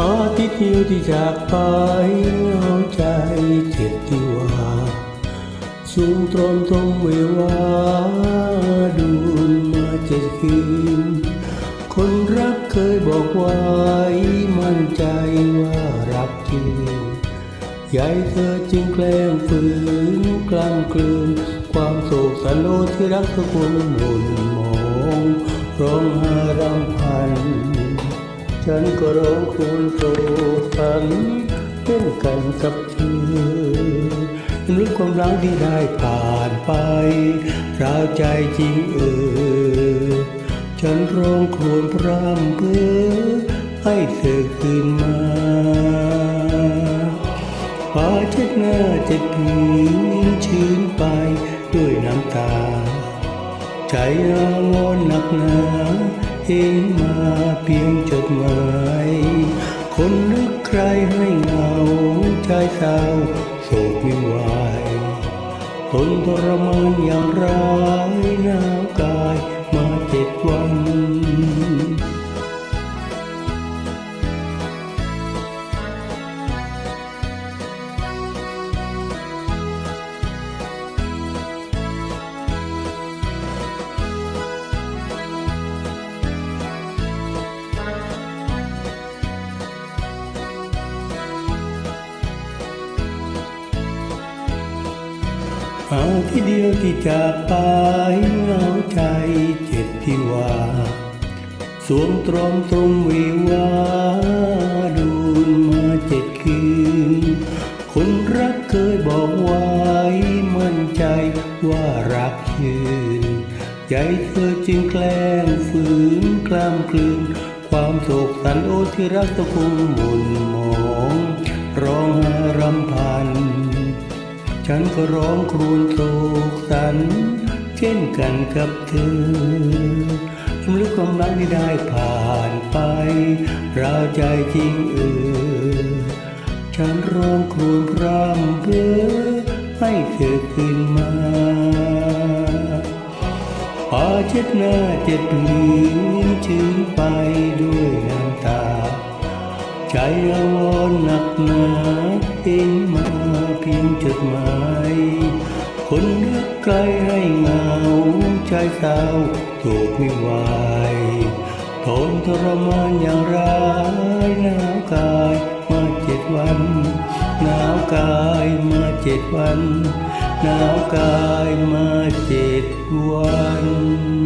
อาทิตย์เดียวที่จากไปเอาใจเจ็บที่ว่าสูงตรมตรงเววาดูมาเจ็ดคืนคนรักเคยบอกไว้มั่นใจว่ารักจริงยายเธอจึงแกล้งฝืนกล้ำกลืน ความโศกสันโลที่รักเธอคงหม่นมองร้องห้รำพัน ฉันก็ร้องครวญโศกสันเป็นกันกับเธอนึกความรักที่ได้ผ่านไปราวใจจริงเออ ฉันร้องครวญพร่ำเพ้อให้เธอคืนมาฟ้าเช็ดหน้าเจ็ดผืนชื้นไปด้วยน้ำตา ใจอาวรณ์หนักหนา เองมาเพียงจดหมาย คนนึกใครให้เหงาใจเศร้าโศกไม่ไหวทนทรมานอย่างไร หาที่เดียวที่จากไปเหงาใจเจ็บที่ว่าสวมตรอมตรงวิวาดูนมาเจ็ดคืน คนรักเคยบอกไว้มั่นใจว่ารักยืน ใจเธอจึงแกล้งฝืนกล้ามกลืน ความโศกสันโอที่รักตะคงหม่น ฉันก็ร้องครวญโศกสัน เช่นกันกับเธอรำลึกความรักที่ได้ผ่านไปราวใจจริงเออฉันร้องครวญพร่ำเพ้อให้เธอคืนมาผ้าเช็ดหน้าเจ็ดผืนชื้นไปด้วยน้ำตา ใจอาวรหนักหนาเองมา พียงจดหมาย คนรักใครให้เหงาใจเศร้าถูกไม่ไหวทนทรมานอย่างไรหนาวกายมาเจ็ดวันหนาวกายมาเจ็ดวันหนาวกายมาเจ็ดวัน